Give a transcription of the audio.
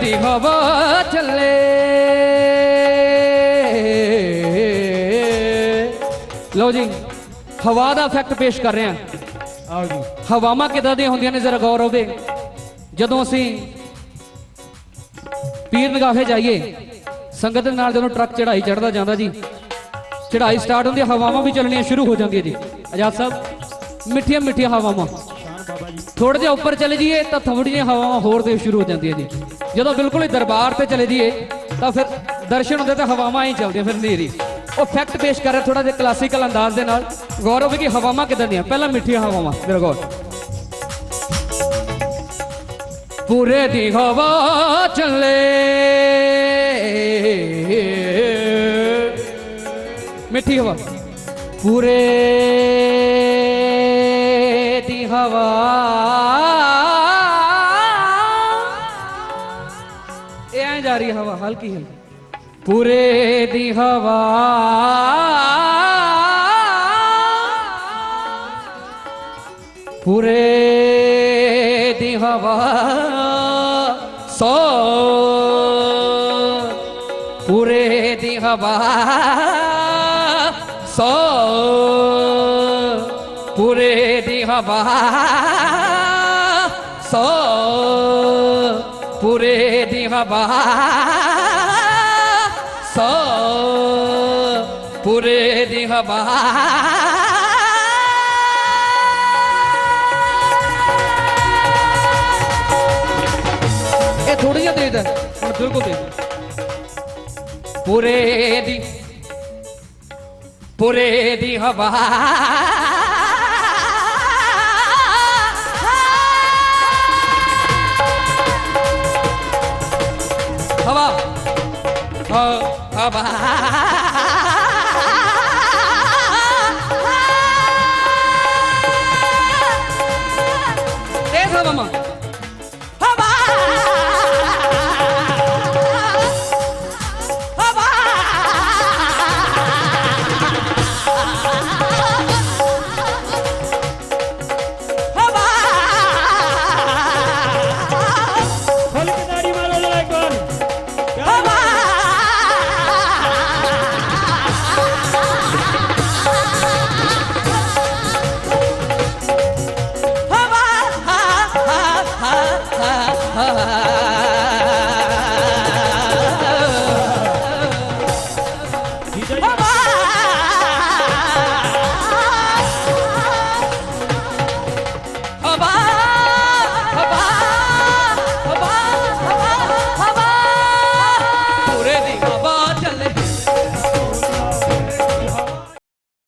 ਦੀ ਹਵਾ ਚੱਲੇ। ਲਓ ਜੀ ਹਵਾ ਦਾ ਇਫੈਕਟ ਪੇਸ਼ ਕਰ ਰਹੇ ਹਾਂ। ਆਓ ਜੀ। ਹਵਾਵਾਂ ਕਿਦਾਂ ਦੀਆਂ ਹੁੰਦੀਆਂ ਨੇ ਜ਼ਰਾ ਗੌਰ ਹੋਵੇ ਜਦੋਂ ਅਸੀਂ ਪੀਰ ਨਗਾਹੇ ਜਾਈਏ ਸੰਗਤ ਦੇ ਨਾਲ ਜਦੋਂ ਟਰੱਕ ਚੜਾਈ ਚੜਦਾ ਜਾਂਦਾ ਜੀ ਚੜਾਈ ਸਟਾਰਟ ਹੁੰਦੀ ਹਵਾਵਾਂ ਵੀ ਚੱਲਣੀਆਂ ਸ਼ੁਰੂ ਹੋ ਜਾਂਦੀਆਂ ਜੀ। ਆਜ਼ਾਦ ਸਾਹਿਬ ਮਿੱਠੀਆਂ ਮਿੱਠੀਆਂ ਹਵਾਵਾਂ। ਥੋੜੇ ਜਿਹਾ ਉੱਪਰ ਚਲੇ ਜਾਈਏ ਤਾਂ ਥੋੜੀਆਂ ਹਵਾਵਾਂ ਹੋਰ ਦੇ ਸ਼ੁਰੂ ਹੋ ਜਾਂਦੀਆਂ ਜੀ। ਜਦੋਂ ਬਿਲਕੁਲ ਹੀ ਦਰਬਾਰ ਤੇ ਚਲੇ ਜਾਈਏ ਤਾਂ ਫਿਰ ਦਰਸ਼ਨ ਹੁੰਦੇ ਤਾਂ ਹਵਾਵਾਂ ਹੀ ਚੱਲਦੀਆਂ ਫਿਰ ਨੇਰੀ ਉਹ ਫੈਕਟ ਪੇਸ਼ ਕਰ ਰਿਹਾ ਥੋੜਾ ਜਿਹਾ ਕਲਾਸੀਕਲ ਅੰਦਾਜ਼ ਦੇ ਨਾਲ। ਗੌਰ ਹੋਵੇ ਕਿ ਹਵਾਵਾਂ ਕਿਦਾਂ ਦੀਆਂ? ਪਹਿਲਾਂ ਮਿੱਠੀਆਂ ਹਵਾਵਾਂ, ਮੇਰਾ ਗੌਰ। ਪੂਰੇ ਦੀ ਹਵਾ ਚੱਲੇ। ਮਿੱਠੀ ਹਵਾ। ਪੂਰੇ ਦੀ ਹਵਾ ਇਹ ਐਂ ਜਾ ਰਹੀ ਹੈ ਹਵਾ? ਹਲਕੀ ਹਲਕੀ। ਪੂਰੇ ਦੀ ਹਵਾ। ਪੂਰੇ ਦੀ ਹਵਾ। ਸੋ ਪੂਰੇ ਦੀ ਹਵਾ। ਸੋ ਪੂਰੇ ਦੀ ਹਵਾ। ਪੂਰੇ ਦੀ ਹਵਾ ਸੋ ਪੂਰੇ ਦੀ ਹਵਾ ਇਹ ਥੋੜੀ ਜਿਹਾ ਤੇਜ਼ ਹੈ ਹੁਣ ਬਿਲਕੁਲ ਤੇਜ਼ ਪੂਰੇ ਦੀ ਪੂਰੇ ਦੀ ਹਵਾ ਹਵਾ ਹ- ਹਵਾ बाबा